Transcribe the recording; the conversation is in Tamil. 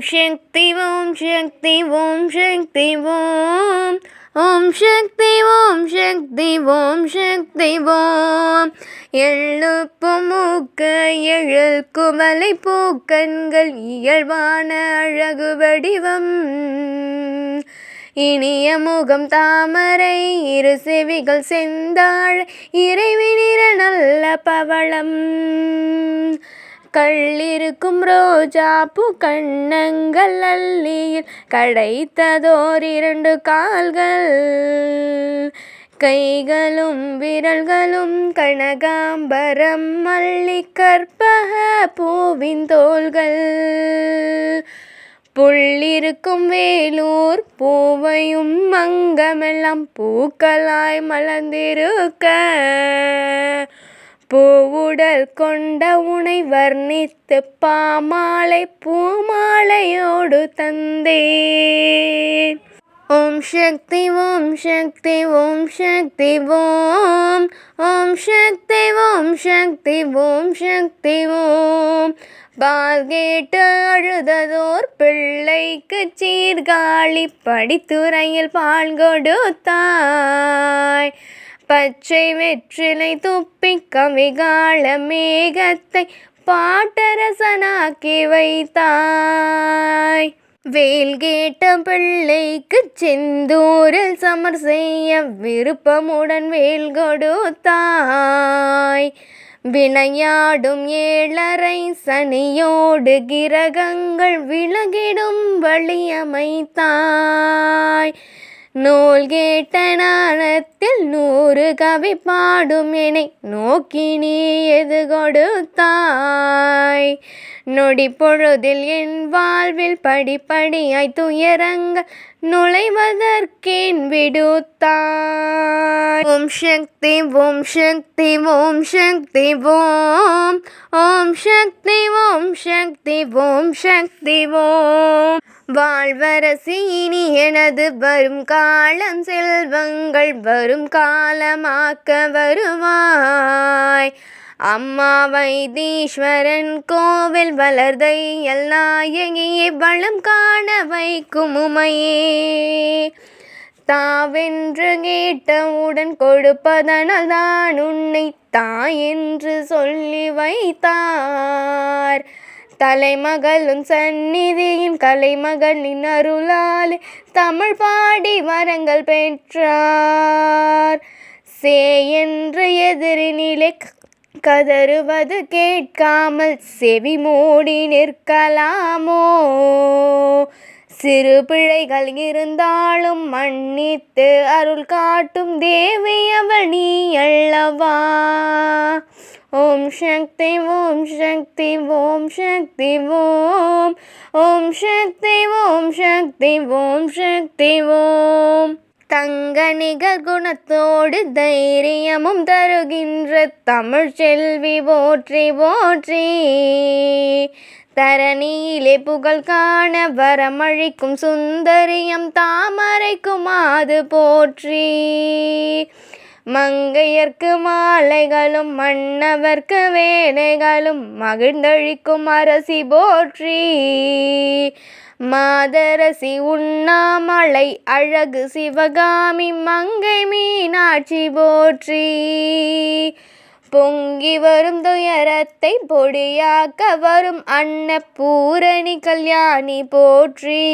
சக்தி ஓம் சக்தி ஓம் சக்தி ஓம். ஓம் சக்தி ஓம் சக்தி ஓம் சக்தி ஓம். எழுப்பு மூக்க எழில் குமலை பூக்கண்கள் இயல்பான அழகு வடிவம். இனிய முகம் தாமரை இரு செவிகள் செந்தாள் இறைவினிற நல்ல பவளம். கள்ளிருக்கும் ரோஜா பூ கண்ணங்கள் அல்லியில் கடைத்ததோர் இரண்டு கால்கள். கைகளும் விரல்களும் கனகாம்பரம் மல்லிகற்பக பூவின் தோள்கள். புள்ளிருக்கும் வேலூர் பூவையும் மங்கமெல்லாம் பூக்களாய் மலர்ந்திருக்க. பூவுடல் கொண்ட உனை வர்ணித்து பாமாலை பூமாலையோடு தந்தேன். ஓம் சக்தி ஓம் சக்தி ஓம் சக்தி ஓம். ஓம் சக்தி ஓம் சக்தி ஓம் சக்தி ஓம். பால் கேட்டு அழுததோர் பிள்ளைக்கு சீர்காழி படித்துறையில் பால் கொடுத்தாய். பச்சை வெற்றிலை துப்பி கவிகால மேகத்தை பாட்டரசனாக்கி வைத்தாய். வேல் கேட்ட பிள்ளைக்கு செந்தூரில் சமர் செய்ய விருப்பமுடன் வேல் கொடுத்தாய். விளையாடும் ஏழரை சனியோடு கிரகங்கள் விலகிடும் வழியமைத்தாய் நூல் கேட்ட நாணத்தில் நூறு கவி பாடும் என்னை நோக்கி நீ எது கொடுத்தாய்? நொடி பொழுதில் என் வாழ்வில் படிப்படியாய் துயரங்க நுழைவதற்கேன் விடுத்தாய். ஓம் சக்தி ஓம் சக்தி ஓம் சக்தி ஓம். ஓம் சக்தி ஓம் சக்தி ஓம் சக்தி ஓம். வாழ்வரசி இனி எனது வரும் காலம் செல்வங்கள் வரும் காலமாக்க வருவாய். அம்மா வைத்தீஸ்வரன் கோவில் வளர்தை எல்லாயகியே வளம் காண வைக்கும் உமையே. தாவென்று கேட்டவுடன் கொடுப்பதனால் தான் உன்னை தாய் என்று சொல்லி வைத்தார். தலைமகளும் சந்நிதியின் கலைமகளின் அருளாலே தமிழ் பாடி வரங்கள் பெற்றார். சே என்று எதிரினிலே கதறுவது கேட்காமல் செவி மூடி நிற்கலாமோ? சிறு பிழைகள் இருந்தாலும் மன்னித்து அருள் காட்டும் தேவி அவள் நீ அல்லவா? ஓம் சக்தி ஓம் சக்தி ஓம் சக்தி ஓம். ஓம் சக்தி ஓம் சக்தி ஓம் சக்தி ஓம். தங்க நிகர் குணத்தோடு தைரியமும் தருகின்ற தமிழ் செல்வி போற்றி போற்றி. தரணியிலே புகழ் காண வரமழிக்கும் சுந்தரியம் தாமரைக்கும் அது போற்றி. மங்கையர்க்கு மாலைகளும் மன்னவர்க்கு வேலைகளும் மகிழ்ந்தழிக்கும் அரசி போற்றி. மாதரசி உண்ணாமலை அழகு சிவகாமி மங்கை மீனாட்சி போற்றி. பொங்கி வரும் துயரத்தை பொடியாக்க வரும் அன்னபூரணி கல்யாணி போற்றி.